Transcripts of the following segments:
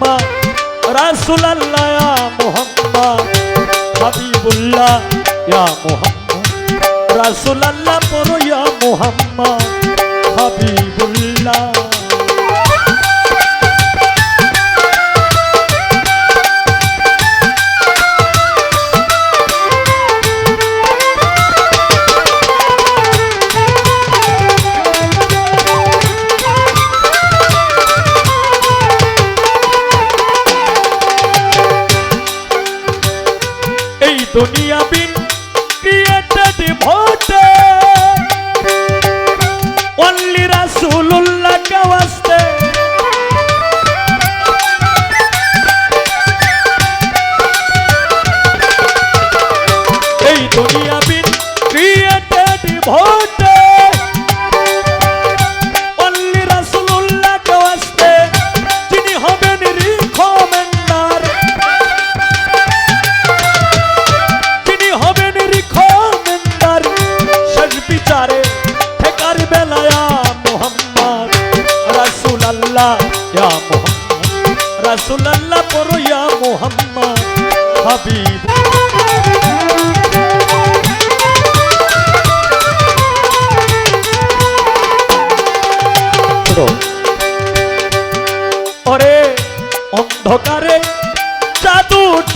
মুহাম্মদ রাসুলাল্লাহ ইয়া মোহাম্মা হাবিবুল্লাহ ইয়া মুহাম্মদ রাসুলাল্লাহ ইয়া মোহাম্মা হাবিবুল্লাহ। এই দুনিয়া been created ভোটে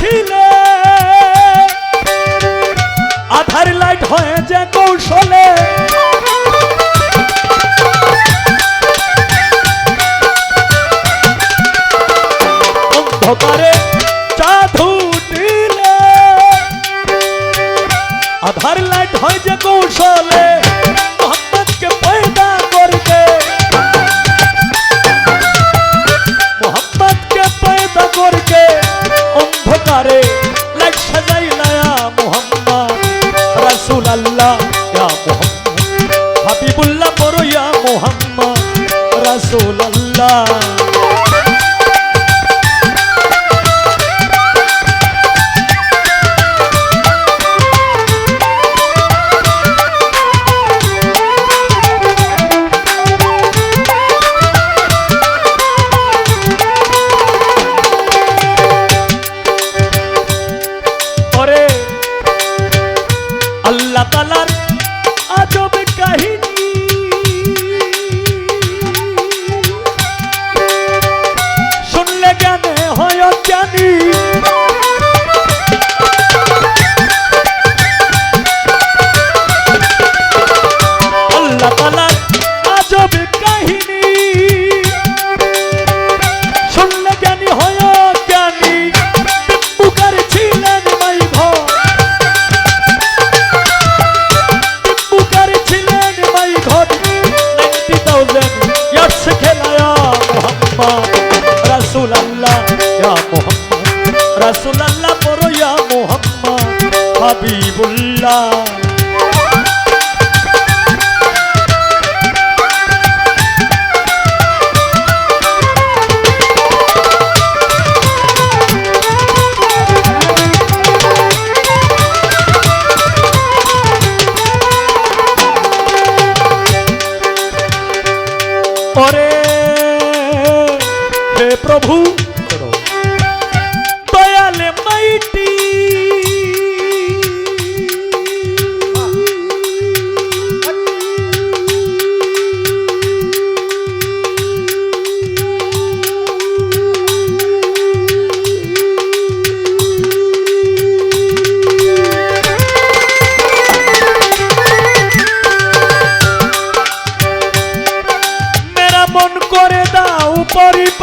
উঠিলে আধার লাইট হয়ে যে কৌশলে। অন্ধকারে চাধু দিলে। আধার রাসূল আল্লাহ ইয়া মোহাম্মদ হাবিবুল্লাহ বড় ইয়া মোহাম্মদ রাসূল আল্লাহ তালার আজব কাহিনী। শুনলে জ্ঞানী হয় জ্ঞানী টিপ্পুকার ছিলেন মাই ঘর ছিলেন মাই নাইনটি থাউজেন্ড ইয়ার্স খেলায়া মোহাম্মদ রাসুল আল্লাহ ইয়া মোহাম্মদ। রাসুল আল্লাহ পড়ো ইয়া মোহাম্মদ, হাবিবুল্লাহ। ওরে হে প্রভু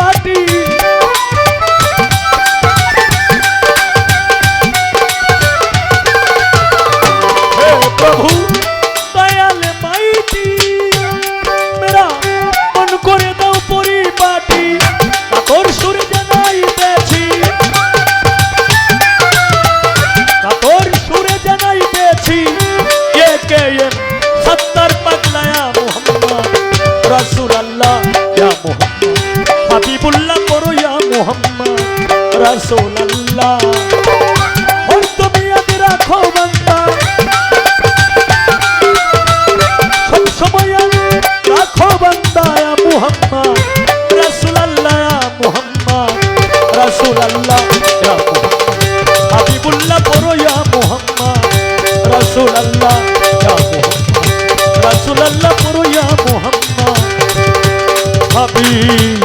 পরিপাটি হাবিবুল্লাহ